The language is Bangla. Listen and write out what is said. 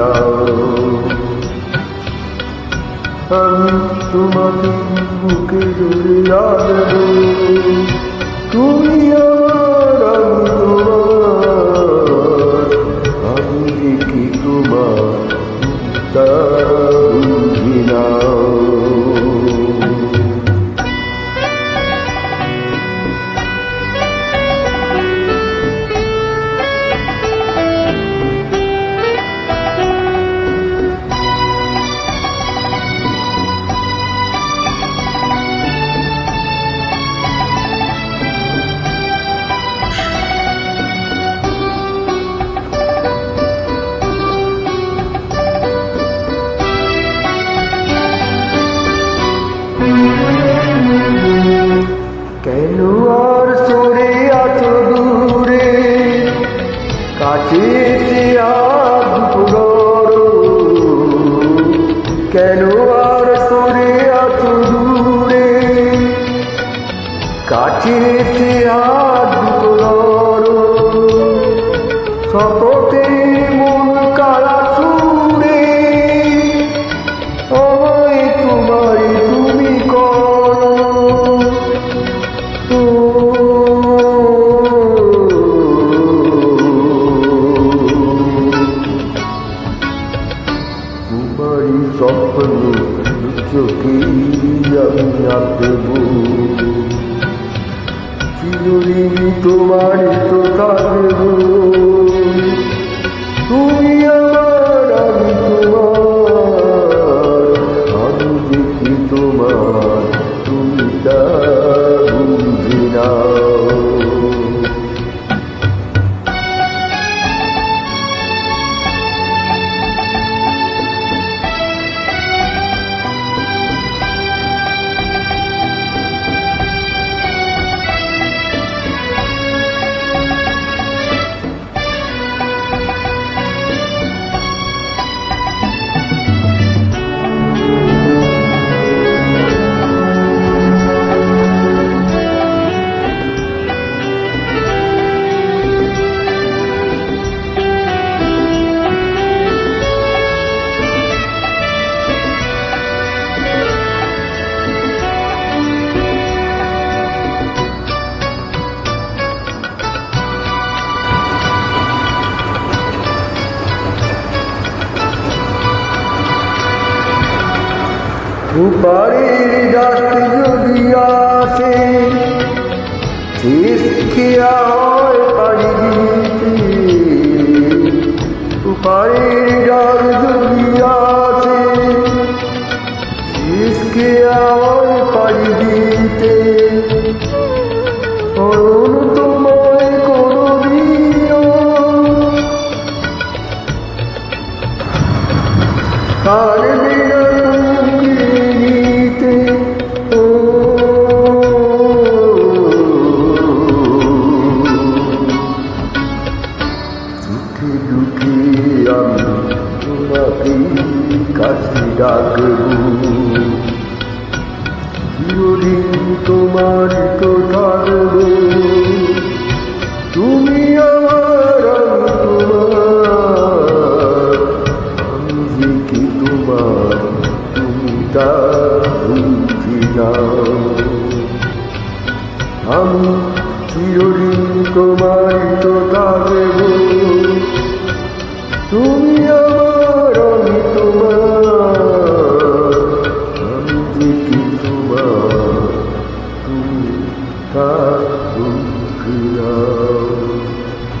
না আমি তোমাকে বুকে জুড়ে রাখব তুমি আমার কেন আর সরে আছো কাছে এসে আর তোমার তো থাকব উপারের রাত যদি আসে পাড়ি যদি আসে, শেষ খেয়া হয় পাড়ি দিতে। অরুণ তোমায় কোনো দিও চিরদিন তোমার থাকব তুমি আমার আমি যে কি তোমার তুমি তা আমি চিরদিন তোমার তো থাকব।